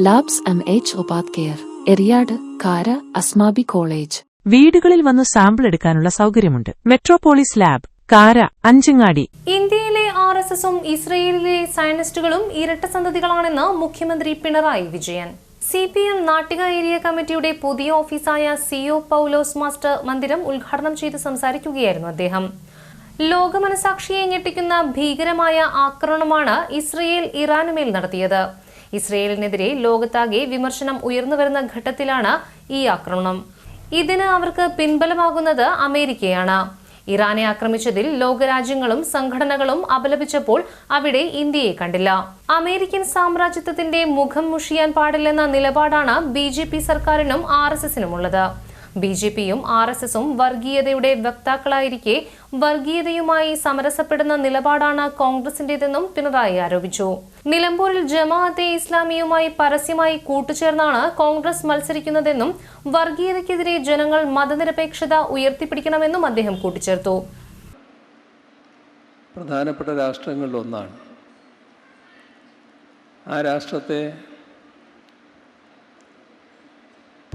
Labs M H ഉപാധ്കയർ Eriyad Kara Asmabi college വീടുകളിൽ വന്ന് സാമ്പിൾ എടുക്കാനുള്ള സൗകര്യമുണ്ട്. മെട്രോപോളിസ് ലാബ് കാര അഞ്ചങ്ങാടി. ഇന്ത്യയിലെ ആർ എസ് എസും ഇസ്രയേലിലെ സയനിസ്റ്റുകളും ഇരട്ട സന്തതികളാണെന്ന് മുഖ്യമന്ത്രി Pinarayi Vijayan. C P M Nattika area കമ്മിറ്റിയുടെ പുതിയ ഓഫീസായ സിഒ പൌലോസ് മാസ്റ്റർ മന്ദിരം ഉദ്ഘാടനം ചെയ്ത് സംസാരിക്കുകയായിരുന്നു അദ്ദേഹം. ലോകമനസാക്ഷിയെ ഞെട്ടിക്കുന്ന ഭീകരമായ ആക്രമണമാണ് ഇസ്രയേൽ ഇറാനുമേൽ നടത്തിയത്. ഇസ്രയേലിനെതിരെ ലോകത്താകെ വിമർശനം ഉയർന്നുവരുന്ന ഘട്ടത്തിലാണ് ഈ ആക്രമണം. ഇതിന് അവർക്ക് പിൻബലമാകുന്നത് അമേരിക്കയാണ്. ഇറാനെ ആക്രമിച്ചതിൽ ലോകരാജ്യങ്ങളും സംഘടനകളും അപലപിച്ചപ്പോൾ അവിടെ ഇന്ത്യയെ കണ്ടില്ല. അമേരിക്കൻ സാമ്രാജ്യത്വത്തിന്റെ മുഖം മുഷിയാൻ പാടില്ലെന്ന നിലപാടാണ് ബി സർക്കാരിനും ആർ എസ് എസിനുമുള്ളത്. ബി ജെ പിയും ആർ എസ് എസും വർഗീയതയുടെ വക്താക്കളായിരിക്കെ വർഗീയതയുമായി സമരസപ്പെടുന്ന നിലപാടാണ് കോൺഗ്രസിന്റേതെന്നും പിണറായി ആരോപിച്ചു. നിലമ്പൂരിൽ ജമാഅത്തെ ഇസ്ലാമിയുമായി പരസ്യമായി കൂട്ടുചേർന്നാണ് കോൺഗ്രസ് മത്സരിക്കുന്നതെന്നും വർഗീയതയ്ക്കെതിരെ ജനങ്ങൾ മതനിരപേക്ഷത ഉയർത്തിപ്പിടിക്കണമെന്നും അദ്ദേഹം കൂട്ടിച്ചേർത്തു. പ്രധാനപ്പെട്ട രാഷ്ട്രങ്ങളിലൊന്നാണ് ആ രാഷ്ട്രത്തെ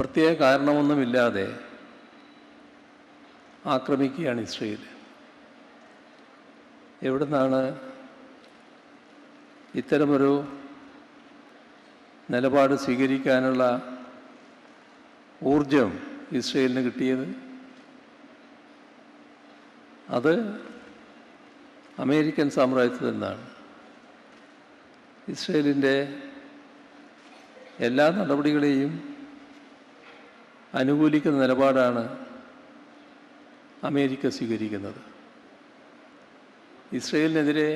പ്രത്യേക കാരണമൊന്നുമില്ലാതെ ആക്രമിക്കുകയാണ് ഇസ്രയേൽ എവിടെ നിന്നാണ് ഇത്തരമൊരു നിലപാട് സ്വീകരിക്കാനുള്ള ഊർജം ഇസ്രയേലിന് കിട്ടിയത്? അത് അമേരിക്കൻ സാമ്രാജ്യത്തിൽ നിന്നാണ്. ഇസ്രയേലിന്റെ എല്ലാ നടപടികളെയും അനുകൂലിക്കുന്ന നിലപാടാണ് അമേരിക്ക സ്വീകരിക്കുന്നത്. ഇസ്രയേലിനെതിരെ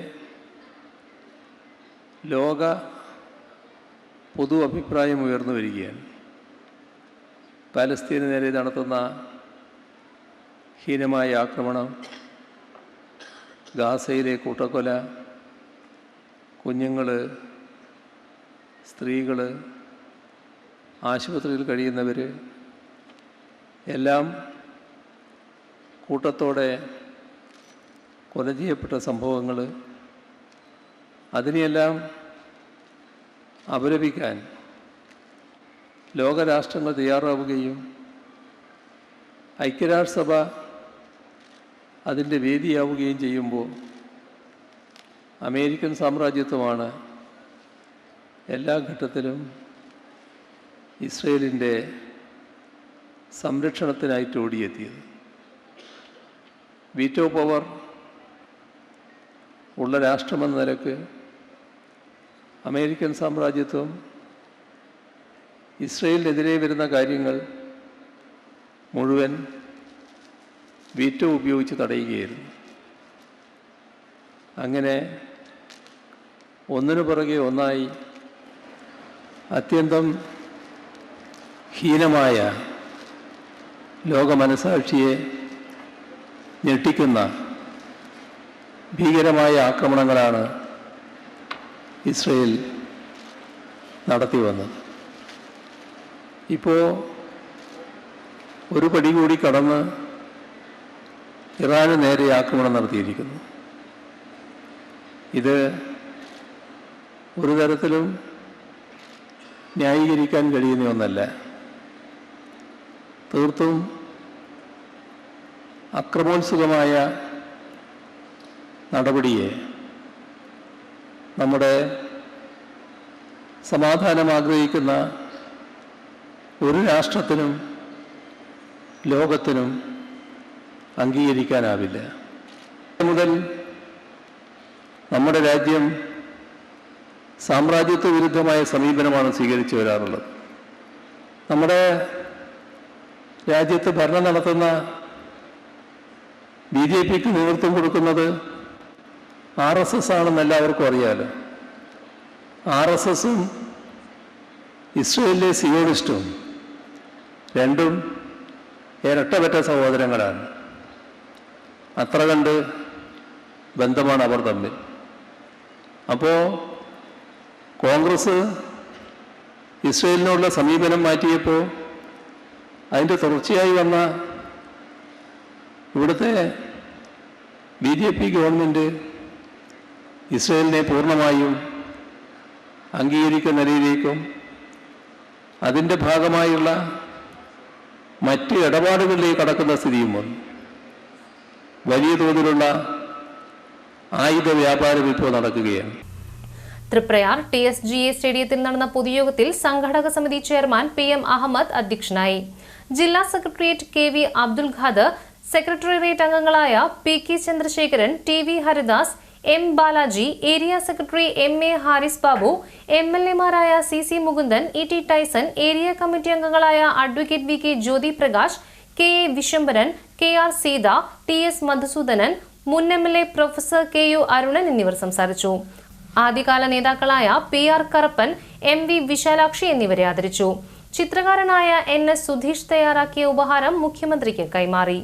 ലോക പൊതു അഭിപ്രായം ഉയർന്നു വരികയാണ്. പാലസ്തീന് നേരെ നടത്തുന്ന ഹീനമായ ആക്രമണം ഗാസയിലെ കൂട്ടക്കൊല കുഞ്ഞുങ്ങൾ സ്ത്രീകൾ ആശുപത്രിയിൽ കഴിയുന്നവർ എല്ലാം കൂട്ടത്തോടെ കൊല ചെയ്യപ്പെട്ട സംഭവങ്ങൾ അതിനെയെല്ലാം അപലപിക്കാൻ ലോകരാഷ്ട്രങ്ങൾ തയ്യാറാവുകയും ഐക്യരാഷ്ട്രസഭ അതിന്റെ വേദിയാവുകയും ചെയ്യുമ്പോൾ അമേരിക്കൻ സാമ്രാജ്യത്വമാണ് എല്ലാ ഘട്ടത്തിലും ഇസ്രയേലിന്റെ സംരക്ഷണത്തിനായിട്ട് ഓടിയെത്തിയത്. വീറ്റോ പവർ ഉള്ള രാഷ്ട്രമെന്ന നിലയ്ക്ക് അമേരിക്കൻ സാമ്രാജ്യത്വം ഇസ്രയേലിനെതിരെ വരുന്ന കാര്യങ്ങൾ മുഴുവൻ വീറ്റോ ഉപയോഗിച്ച് തടയുകയായിരുന്നു. അങ്ങനെ ഒന്നിനു പുറകെ ഒന്നായി അത്യന്തം ഹീനമായ ലോകമനസാക്ഷിയെ ഞെട്ടിക്കുന്ന ഭീകരമായ ആക്രമണങ്ങളാണ് ഇസ്രയേൽ നടത്തി വന്നത്. ഇപ്പോൾ ഒരു പടി കൂടി കടന്ന് ഇറാന് നേരെ ആക്രമണം നടത്തിയിരിക്കുന്നു. ഇത് ഒരു തരത്തിലും ന്യായീകരിക്കാൻ കഴിയുന്ന ഒന്നല്ല. തീർത്തും അക്രമോത്സുകമായ നടപടിയെ നമ്മുടെ സമാധാനം ആഗ്രഹിക്കുന്ന ഒരു രാഷ്ട്രത്തിനും ലോകത്തിനും അംഗീകരിക്കാനാവില്ല. മുതൽ നമ്മുടെ രാജ്യം സാമ്രാജ്യത്വ വിരുദ്ധമായ സമീപനമാണ് സ്വീകരിച്ചു വരാറുള്ളത്. നമ്മുടെ രാജ്യത്ത് ഭരണം നടത്തുന്ന ബി ജെ പിക്ക് നേതൃത്വം കൊടുക്കുന്നത് ആർ എസ് എസ് ആണെന്ന് എല്ലാവർക്കും അറിയാലോ. ആർ എസ് എസും ഇസ്രയേലിലെ സിയോണിസ്റ്റും രണ്ടും ഇരട്ടപെറ്റ സഹോദരങ്ങളാണ്. അത്ര കണ്ട് ബന്ധമാണ് അവർ തമ്മിൽ. അപ്പോൾ കോൺഗ്രസ് ഇസ്രയേലിനോടുള്ള സമീപനം മാറ്റിയപ്പോൾ അതിന്റെ തുടർച്ചയായി വന്ന ഇവിടുത്തെ ബി ജെ പി ഗവൺമെന്റ് ഇസ്രയേലിനെ പൂർണമായും അംഗീകരിക്കുന്ന രീതിയിലേക്കും അതിന്റെ ഭാഗമായുള്ള മറ്റ് ഇടപാടുകളിലേക്ക് കടക്കുന്ന സ്ഥിതിയും വന്നു. വലിയ തോതിലുള്ള ആയുധ വ്യാപാരം ഇപ്പോൾ നടക്കുകയാണ്. Triprayar T S G A സ്റ്റേഡിയത്തിൽ നടന്ന പൊതുയോഗത്തിൽ സംഘടക സമിതി ചെയർമാൻ പി എം അഹമ്മദ് അധ്യക്ഷനായി. ജില്ലാ secretariat K V Abdul Khader secretariat അംഗങ്ങളായ P K Chandrasekharan T V Haridas M Balaji area secretary M A Haris Babu M L എമാരായ C C Mukundan E T Tyson area committee അംഗങ്ങളായ advocate V K Jyothi Prakash K A Vishambharan K R Seetha T S Madhusoodanan മുൻ M L A professor K U Arunan എന്നിവർ സംസാരിച്ചു. ആദ്യകാല നേതാക്കളായ P R Karappan M V Vishalakshi എന്നിവരെ ആദരിച്ചു. ചിത്രകാരനായ N S Sudheesh തയ്യാറാക്കിയ ഉപഹാരം മുഖ്യമന്ത്രിക്ക് കൈമാറി.